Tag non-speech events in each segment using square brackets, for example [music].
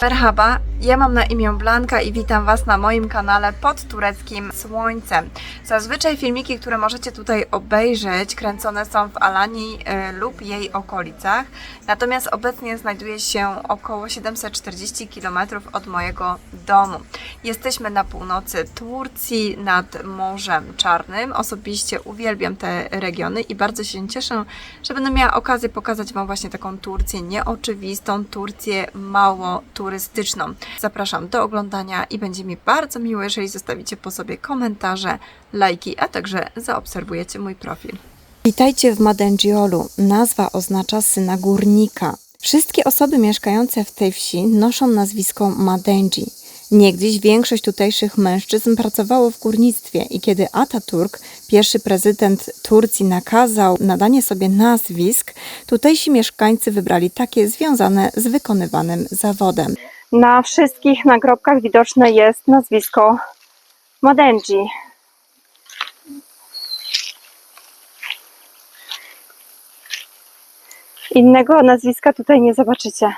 Merhaba, ja mam na imię Blanka i witam Was na moim kanale pod tureckim słońcem. Zazwyczaj filmiki, które możecie tutaj obejrzeć, kręcone są w Alanii y, lub jej okolicach, natomiast obecnie znajduję się około 740 km od mojego domu. Jesteśmy na północy Turcji, nad Morzem Czarnym. Osobiście uwielbiam te regiony i bardzo się cieszę, że będę miała okazję pokazać Wam właśnie taką Turcję nieoczywistą, Turcję mało turystyczną. Zapraszam do oglądania i będzie mi bardzo miło, jeżeli zostawicie po sobie komentarze, lajki, a także zaobserwujecie mój profil. Witajcie w Madengiolu. Nazwa oznacza syna górnika. Wszystkie osoby mieszkające w tej wsi noszą nazwisko Madengi. Niegdyś większość tutejszych mężczyzn pracowało w górnictwie i kiedy Ataturk, pierwszy prezydent Turcji, nakazał nadanie sobie nazwisk, tutejsi mieszkańcy wybrali takie związane z wykonywanym zawodem. Na wszystkich nagrobkach widoczne jest nazwisko Madenji. Innego nazwiska tutaj nie zobaczycie.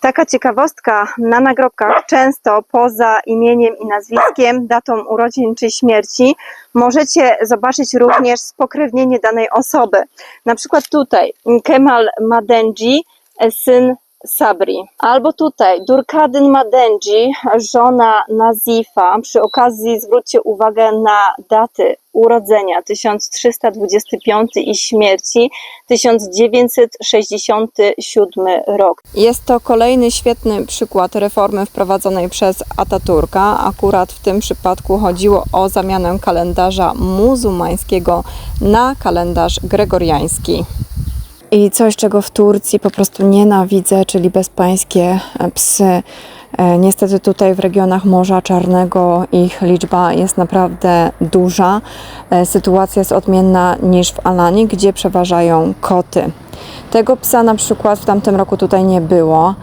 Taka ciekawostka, na nagrobkach często poza imieniem i nazwiskiem, datą urodzin czy śmierci, możecie zobaczyć również spokrewnienie danej osoby. Na przykład tutaj Kemal Madenji, syn Sabri. Albo tutaj Durkadyn Madenji, żona Nazifa. Przy okazji zwróćcie uwagę na daty urodzenia 1325 i śmierci 1967 rok. Jest to kolejny świetny przykład reformy wprowadzonej przez Ataturka. Akurat w tym przypadku chodziło o zamianę kalendarza muzułmańskiego na kalendarz gregoriański. I coś, czego w Turcji po prostu nienawidzę, czyli bezpańskie psy. E, Niestety tutaj w regionach Morza Czarnego ich liczba jest naprawdę duża. E, Sytuacja jest odmienna niż w Alanii, gdzie przeważają koty. Tego psa na przykład w tamtym roku tutaj nie było.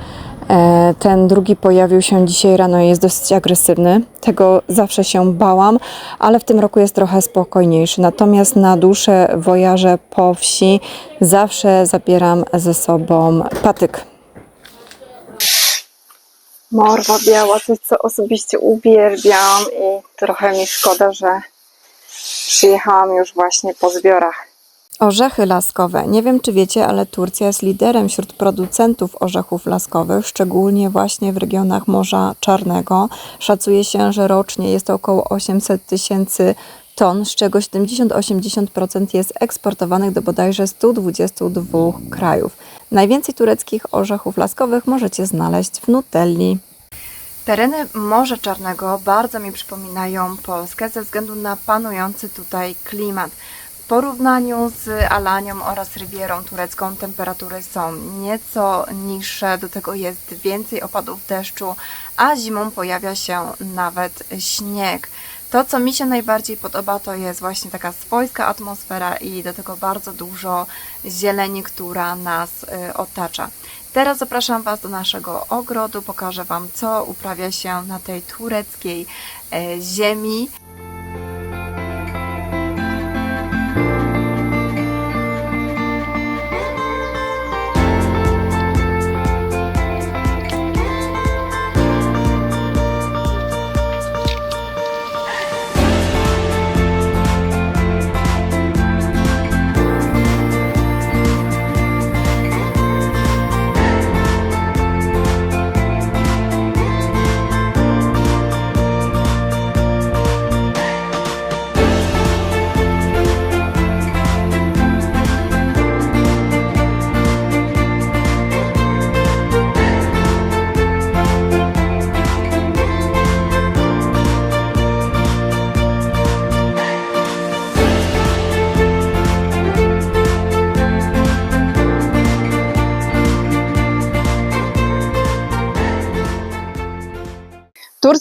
E, Ten drugi pojawił się dzisiaj rano i jest dosyć agresywny. Tego zawsze się bałam, ale w tym roku jest trochę spokojniejszy. Natomiast na dłuższe wojaże po wsi zawsze zabieram ze sobą patyk. Morwa biała, coś co osobiście uwielbiam i trochę mi szkoda, że przyjechałam już właśnie po zbiorach. Orzechy laskowe. Nie wiem, czy wiecie, ale Turcja jest liderem wśród producentów orzechów laskowych, szczególnie właśnie w regionach Morza Czarnego. Szacuje się, że rocznie jest to około 800 tysięcy ton, z czego 70-80% jest eksportowanych do bodajże 122 krajów. Najwięcej tureckich orzechów laskowych możecie znaleźć w Nutelli. Tereny Morza Czarnego bardzo mi przypominają Polskę ze względu na panujący tutaj klimat. Porównaniu z Alanią oraz Rywierą Turecką temperatury są nieco niższe, do tego jest więcej opadów deszczu, a zimą pojawia się nawet śnieg. To, co mi się najbardziej podoba, to jest właśnie taka swojska atmosfera i do tego bardzo dużo zieleni, która nas y, otacza. Teraz zapraszam Was do naszego ogrodu, pokażę Wam, co uprawia się na tej tureckiej e, ziemi.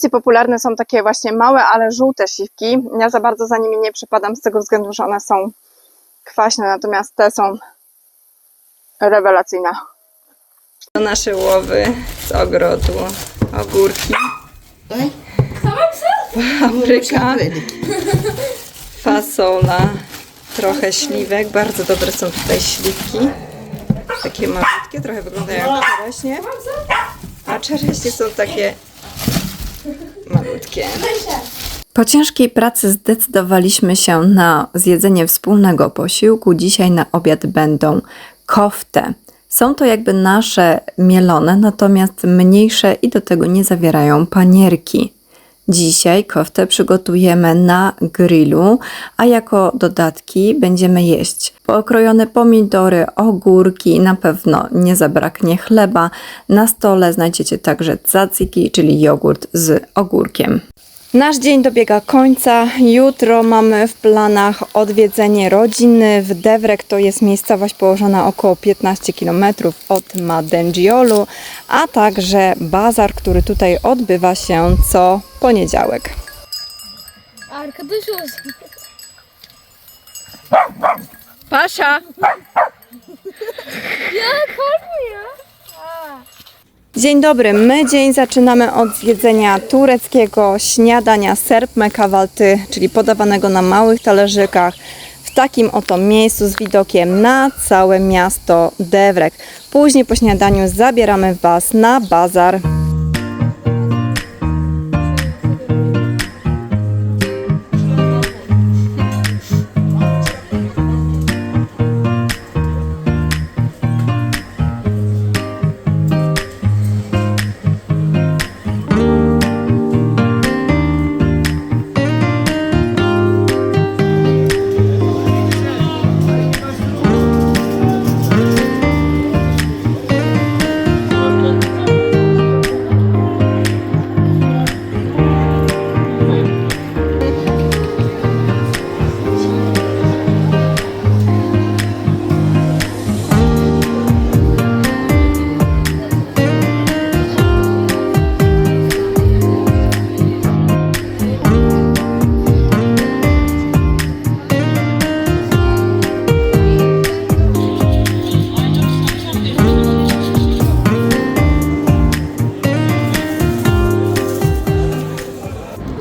Turcji popularne są takie właśnie małe, ale żółte siwki. Ja za bardzo za nimi nie przypadam z tego względu, że one są kwaśne, natomiast te są rewelacyjne. To nasze łowy z ogrodu, ogórki, papryka, fasola, trochę śliwek. Bardzo dobre są tutaj śliwki. Takie malutkie, trochę wyglądają jak czereśnie. A czereśnie są takie malutkie. Po ciężkiej pracy zdecydowaliśmy się na zjedzenie wspólnego posiłku. Dzisiaj na obiad będą kofte. Są to jakby nasze mielone, natomiast mniejsze i do tego nie zawierają panierki. Dzisiaj koftę przygotujemy na grillu, a jako dodatki będziemy jeść pokrojone pomidory, ogórki, na pewno nie zabraknie chleba. Na stole znajdziecie także tzatziki, czyli jogurt z ogórkiem. Nasz dzień dobiega końca. Jutro mamy w planach odwiedzenie rodziny w Devrek. To jest miejscowość położona około 15 km od Madengiolu, a także bazar, który tutaj odbywa się co poniedziałek. Arkadaş olsun. Pasza! Ya korkmuyor. Dzień dobry, my dzień zaczynamy od zjedzenia tureckiego śniadania serb mekawalty, czyli podawanego na małych talerzykach w takim oto miejscu z widokiem na całe miasto Devrek. Później po śniadaniu zabieramy Was na bazar.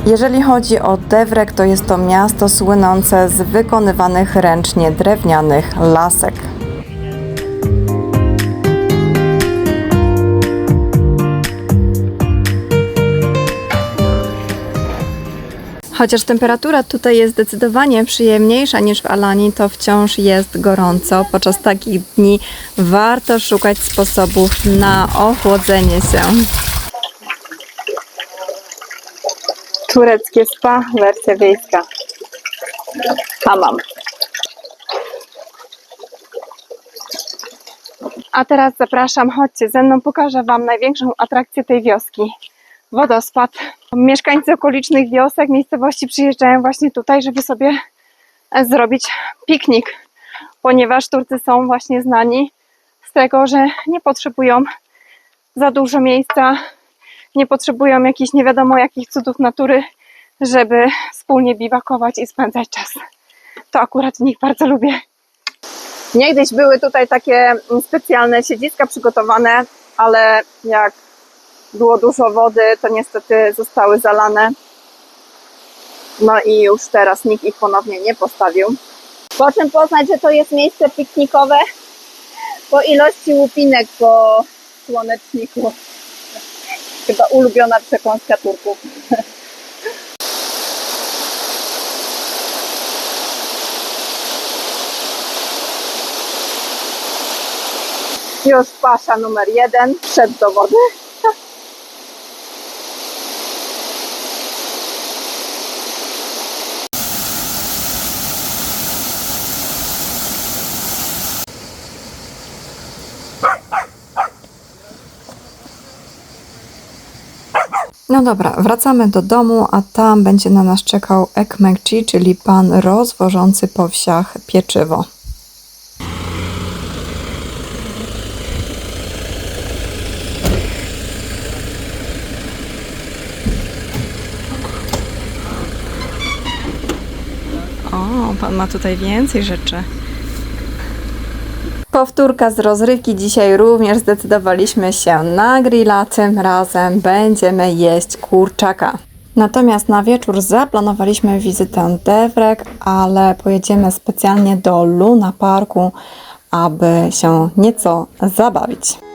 Jeżeli chodzi o Devrek, to jest to miasto słynące z wykonywanych ręcznie drewnianych lasek. Chociaż temperatura tutaj jest zdecydowanie przyjemniejsza niż w Alanii, to wciąż jest gorąco. Podczas takich dni warto szukać sposobów na ochłodzenie się. Tureckie spa, wersja wiejska. Hamam. A teraz zapraszam, chodźcie ze mną, pokażę Wam największą atrakcję tej wioski. Wodospad. Mieszkańcy okolicznych wiosek, miejscowości przyjeżdżają właśnie tutaj, żeby sobie zrobić piknik, ponieważ Turcy są właśnie znani z tego, że nie potrzebują za dużo miejsca, nie potrzebują jakichś nie wiadomo jakich cudów natury, żeby wspólnie biwakować i spędzać czas. To akurat w nich bardzo lubię. Niegdyś były tutaj takie specjalne siedziska przygotowane, ale jak było dużo wody, to niestety zostały zalane. No i już teraz nikt ich ponownie nie postawił. Po czym poznać, że to jest miejsce piknikowe? Po ilości łupinek po słoneczniku. Chyba ulubiona przekąska Turków. [laughs] Już pasza numer jeden wszedł do wody. No dobra, wracamy do domu, a tam będzie na nas czekał ekmekci, czyli pan rozwożący po wsiach pieczywo. O, pan ma tutaj więcej rzeczy. Powtórka z rozrywki. Dzisiaj również zdecydowaliśmy się na grilla. Tym razem będziemy jeść kurczaka. Natomiast na wieczór zaplanowaliśmy wizytę Devrek, ale pojedziemy specjalnie do Luna Parku, aby się nieco zabawić.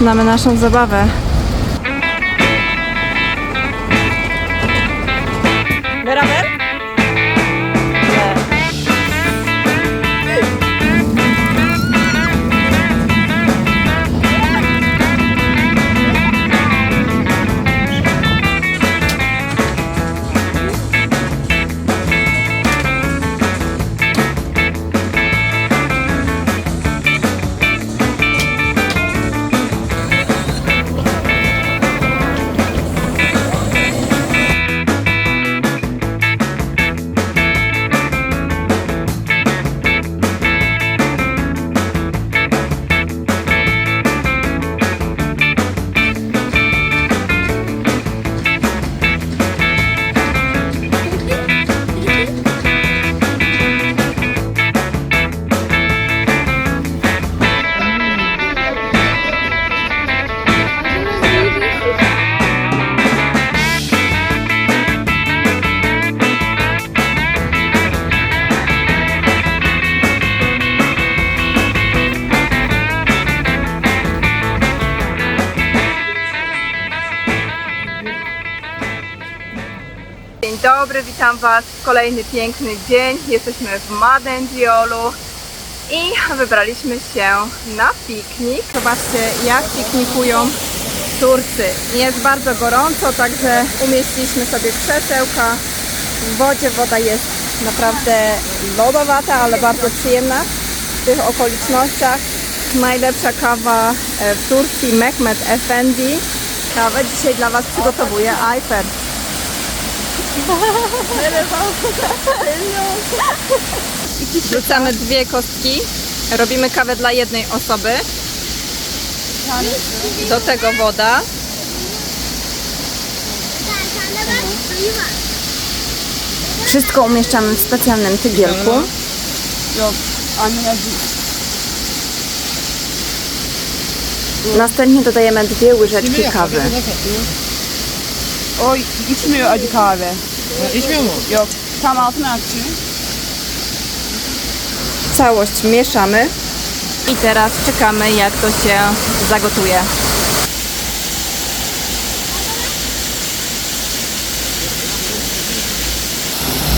Zaczynamy naszą zabawę. Witam Was w kolejny piękny dzień. Jesteśmy w Madendiolu i wybraliśmy się na piknik. Zobaczcie, jak piknikują Turcy. Jest bardzo gorąco, także umieściliśmy sobie krzesełka w wodzie. Woda jest naprawdę lodowata, ale bardzo przyjemna w tych okolicznościach. Najlepsza kawa e, w Turcji, Mehmet Efendi. Kawę dzisiaj dla Was przygotowuje Ayfer. Wrzucamy dwie kostki. Robimy kawę dla jednej osoby. Do tego woda. Wszystko umieszczamy w specjalnym tygielku. Następnie dodajemy dwie łyżeczki kawy. O içmiyor acı kahve. İçmiyor mu? Yok. Tam altını açıyor. Całość mieszamy i teraz czekamy jak to się zagotuje.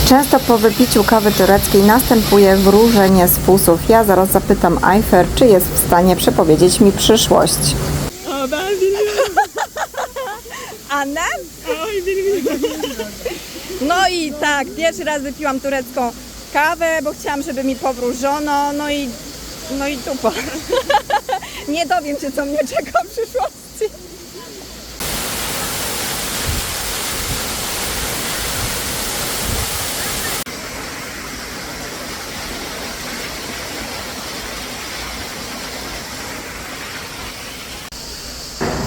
Często po wypiciu kawy tureckiej następuje wróżenie z fusów. Ja zaraz zapytam Ayfer, czy jest w stanie przepowiedzieć mi przyszłość. Aa ben bilmiyorum. Annem? Ay bilmiyorum. No i tak, pierwszy raz wypiłam turecką kawę, bo chciałam, żeby mi powróżono, no i, no i dupa. [laughs] Nie dowiem się, co mnie czeka w przyszłości.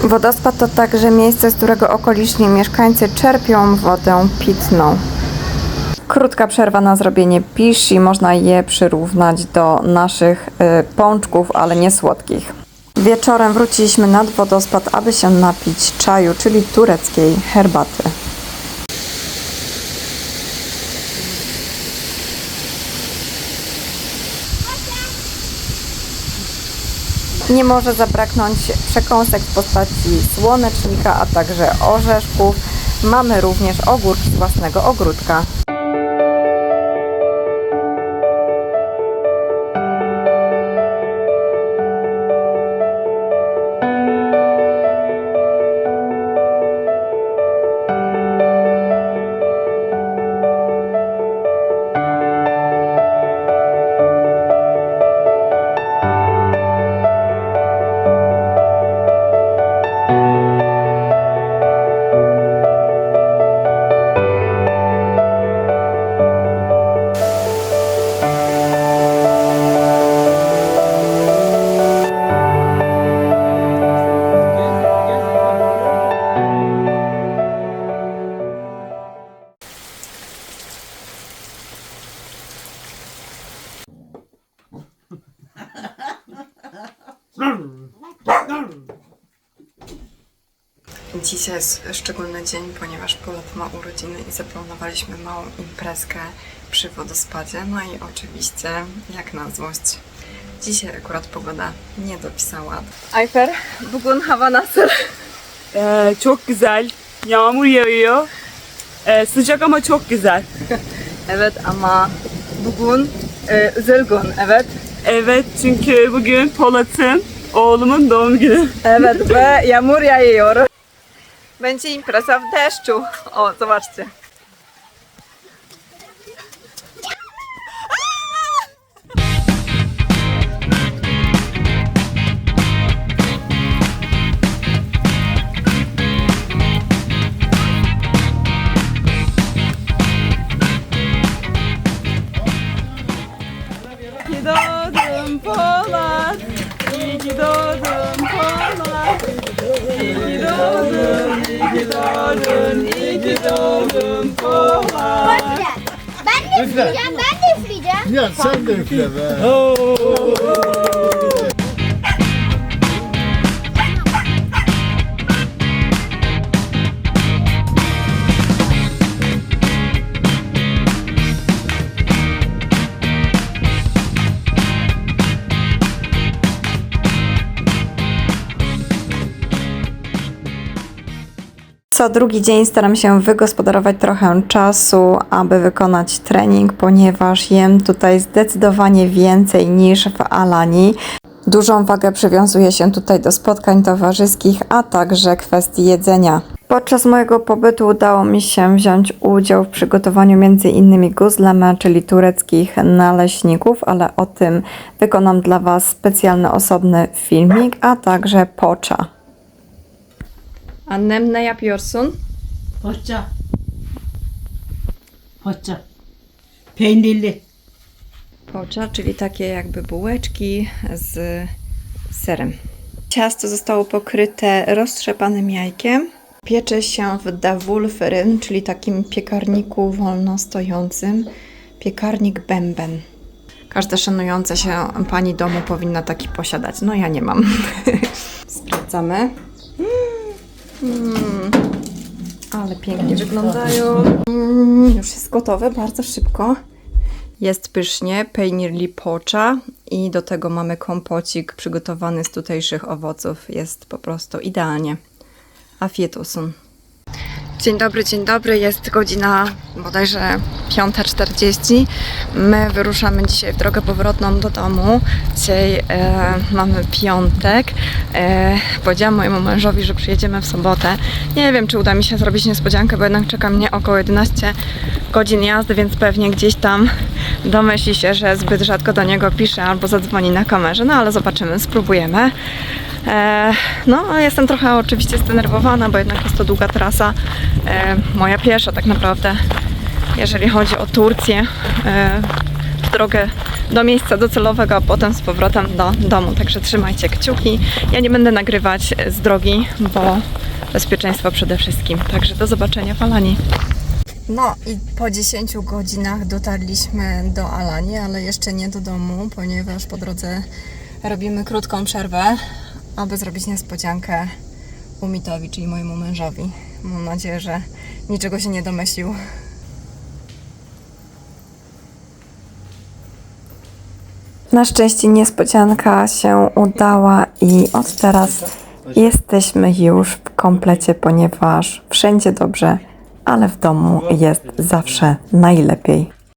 Wodospad to także miejsce, z którego okoliczni mieszkańcy czerpią wodę pitną. Krótka przerwa na zrobienie pishi, można je przyrównać do naszych y, pączków, ale nie słodkich. Wieczorem wróciliśmy nad wodospad, aby się napić czaju, czyli tureckiej herbaty. Nie może zabraknąć przekąsek w postaci słonecznika, a także orzeszków. Mamy również ogórki z własnego ogródka. Dzisiaj jest szczególny dzień, ponieważ Polat ma urodziny i zaplanowaliśmy małą imprezkę przy wodospadzie. No i oczywiście, jak na złość, Dzisiaj akurat pogoda nie dopisała. Ayfer, bugün hava nasıl? Ee, çok güzel. Yağmur yağıyor. Ee, sıcak ama çok güzel. [laughs] Evet ama bugün e, üzülgün, evet. Evet çünkü bugün Polat'ın oğlumun doğum günü. Evet ve [laughs] yağmur yağıyor. Będzie impreza w deszczu. O, zobaczcie. Doğdun Polat. Ben de üfleyeceğim, ben de üfleyeceğim. Ya sen de üfle be. Co drugi dzień staram się wygospodarować trochę czasu, aby wykonać trening, ponieważ jem tutaj zdecydowanie więcej niż w Alanii. Dużą wagę przywiązuje się tutaj do spotkań towarzyskich, a także kwestii jedzenia. Podczas mojego pobytu udało mi się wziąć udział w przygotowaniu m.in. guzleme, czyli tureckich naleśników, ale o tym wykonam dla Was specjalny osobny filmik, a także pocza. Annem ne yapıyorsun? Poğaça. Poğaça. Peynirli. Pocza, czyli takie jakby bułeczki z serem. Ciasto zostało pokryte roztrzepanym jajkiem. Piecze się w dawulferyn, czyli takim piekarniku wolno stojącym. Piekarnik bęben. Każda szanująca się pani domu powinna taki posiadać. No ja nie mam. [laughs] Sprawdzamy. Mm, ale pięknie wyglądają. Mm, już jest gotowe bardzo szybko. Jest pysznie, pejnir lipocza i do tego mamy kompocik przygotowany z tutejszych owoców. Jest po prostu idealnie. Afiyet olsun. Dzień dobry, dzień dobry. Jest godzina bodajże 5.40. My wyruszamy dzisiaj w drogę powrotną do domu. Dzisiaj e, mamy piątek. E, powiedziałam mojemu mężowi, że przyjedziemy w sobotę. Nie wiem, czy uda mi się zrobić niespodziankę, bo jednak czeka mnie około 11 godzin jazdy, więc pewnie gdzieś tam domyśli się, że zbyt rzadko do niego piszę albo zadzwoni na kamerze. No ale zobaczymy, spróbujemy. E, no, jestem trochę oczywiście zdenerwowana, bo jednak jest to długa trasa. E, moja pierwsza tak naprawdę, jeżeli chodzi o Turcję. E, w drogę do miejsca docelowego, a potem z powrotem do domu. Także trzymajcie kciuki. Ja nie będę nagrywać z drogi, bo bezpieczeństwo przede wszystkim. Także do zobaczenia w Alanii. No i po 10 godzinach dotarliśmy do Alanii, ale jeszcze nie do domu, ponieważ po drodze robimy krótką przerwę, aby zrobić niespodziankę Umitowi, czyli mojemu mężowi. Mam nadzieję, że niczego się nie domyślił. Na szczęście niespodzianka się udała i od teraz jesteśmy już w komplecie, ponieważ wszędzie dobrze, ale w domu jest zawsze najlepiej.